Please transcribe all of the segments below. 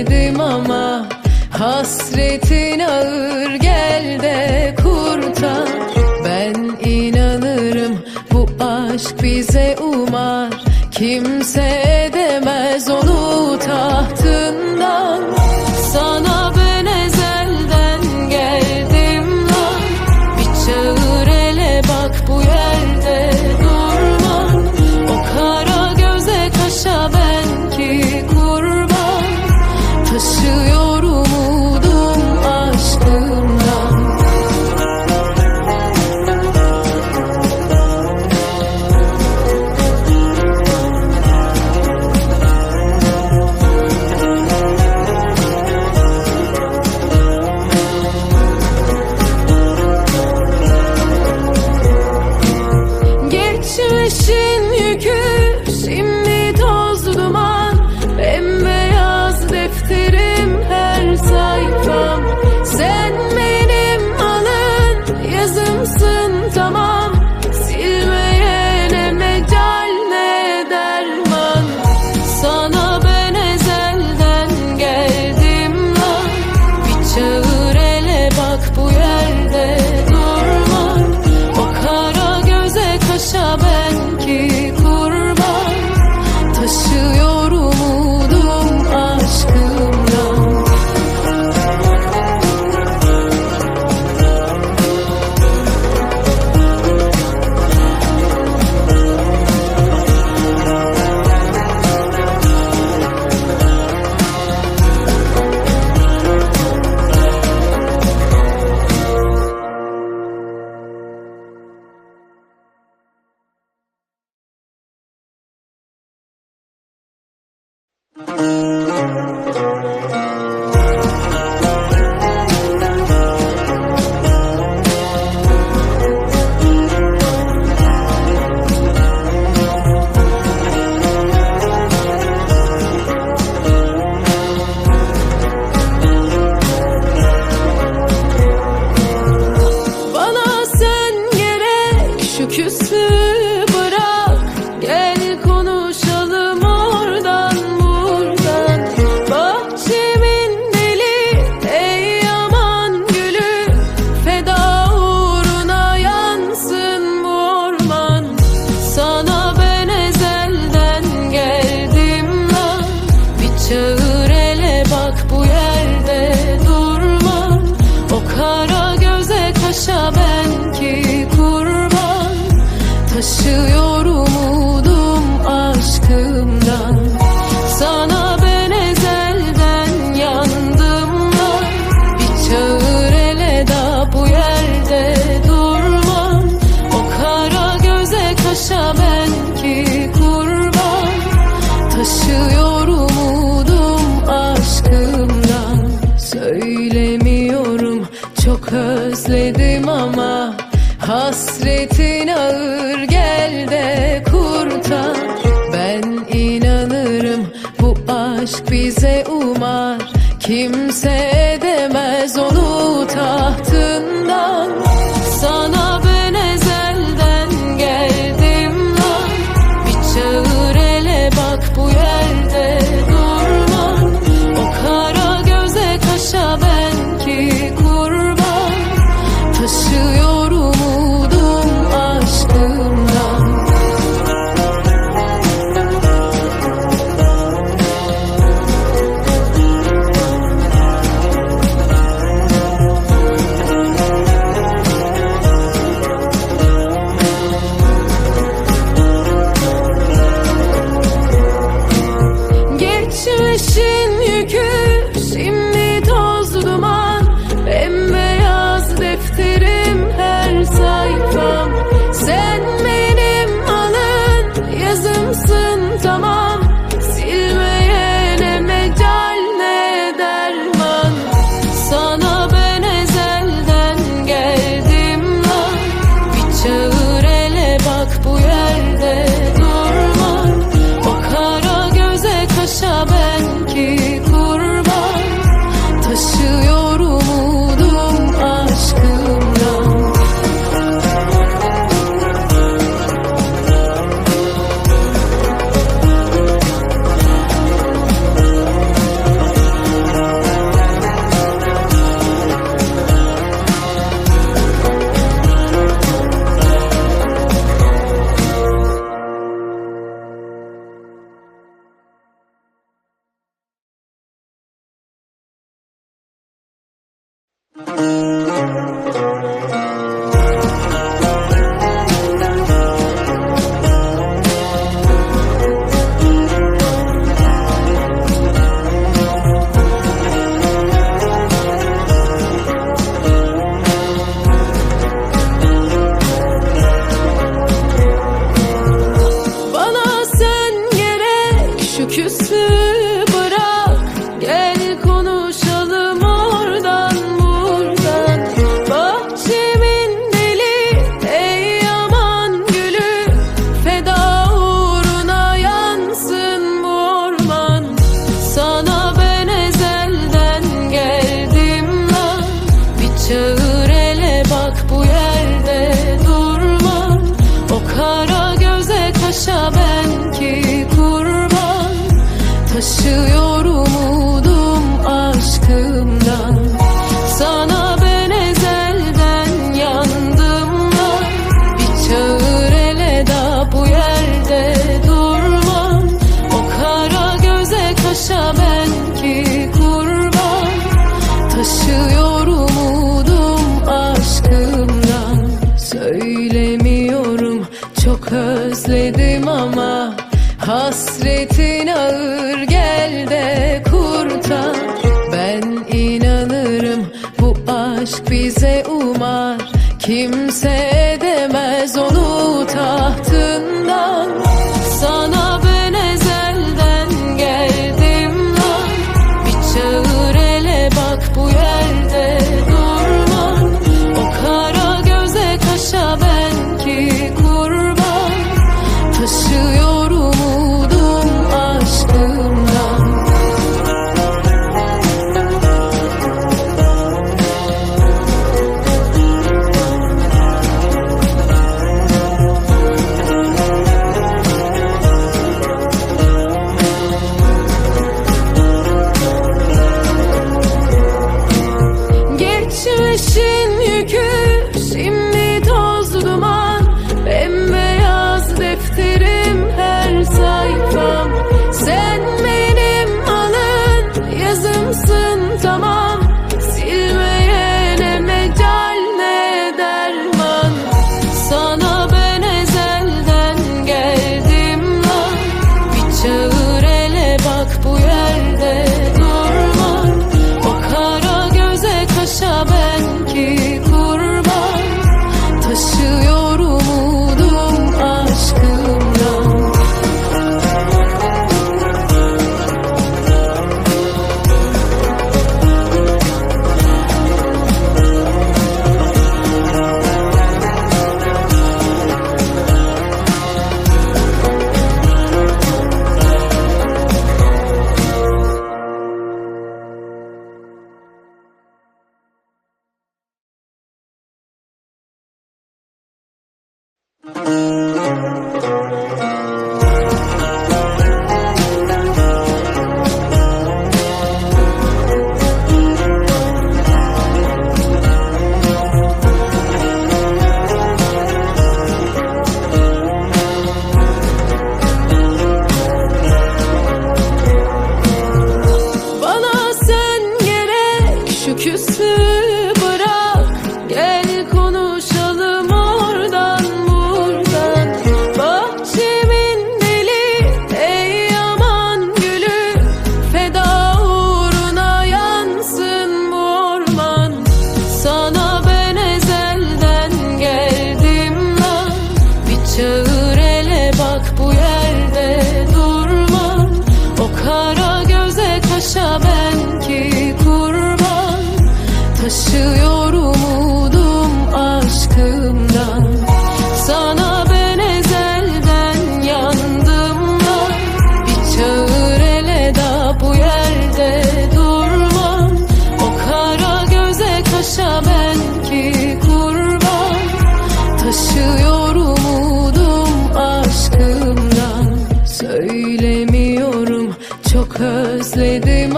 Gidemedim ama hasretin ağır gel de kurtar. Ben inanırım bu aşk bize umar kimse Kimse trouble aşk bize umar Kimse edemez onu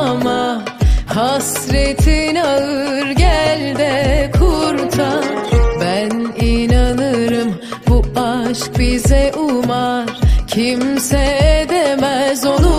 ama Hasretin ağır gel de kurtar. Ben inanırım bu aşk bize umar Kimse edemez onu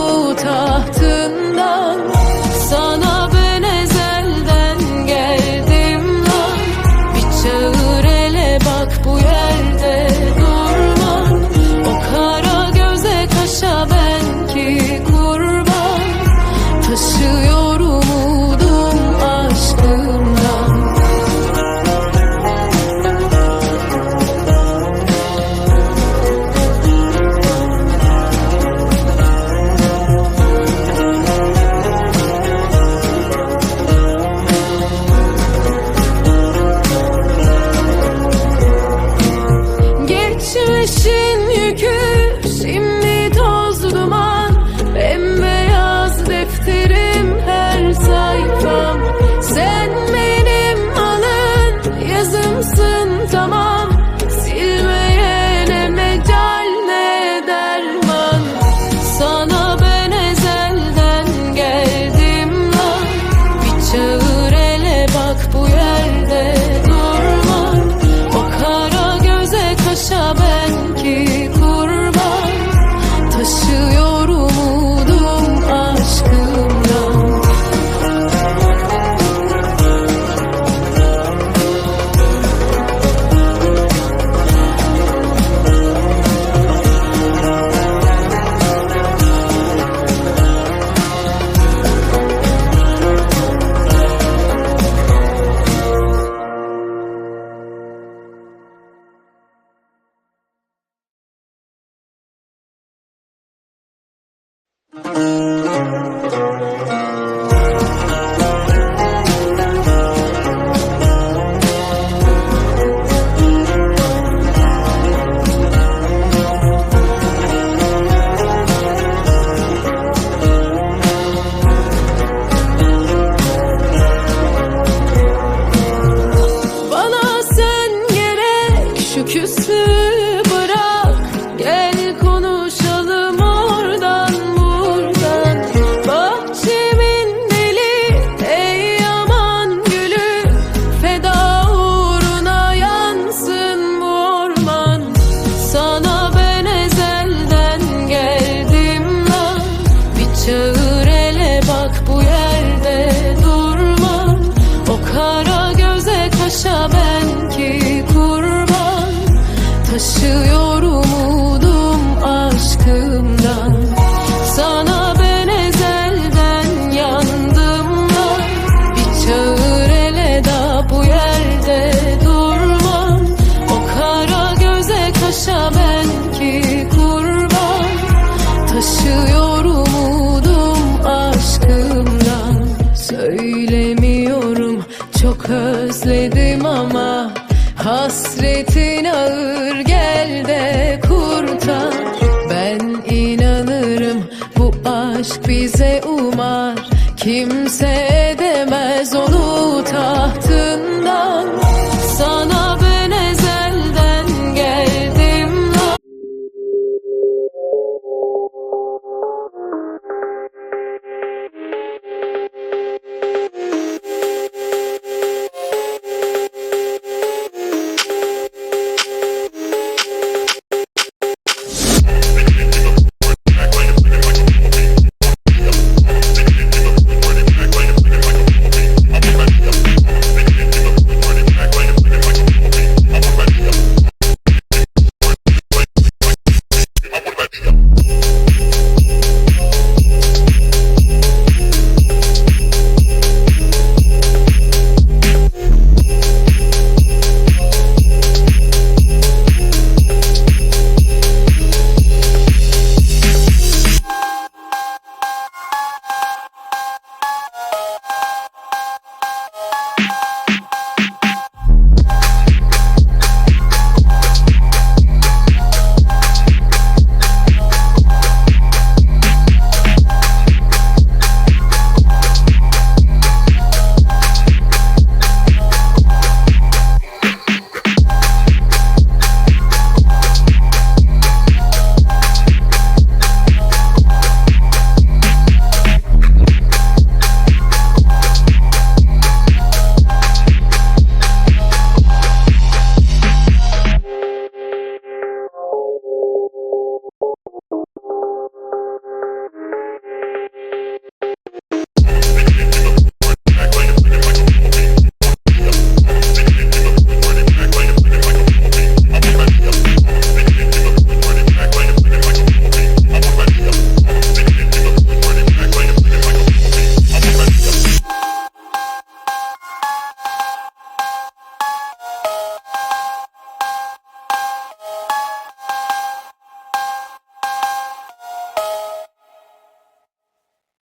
Hasretin ağır gel de kurtar. Ben inanırım bu aşk bize umar. Kimse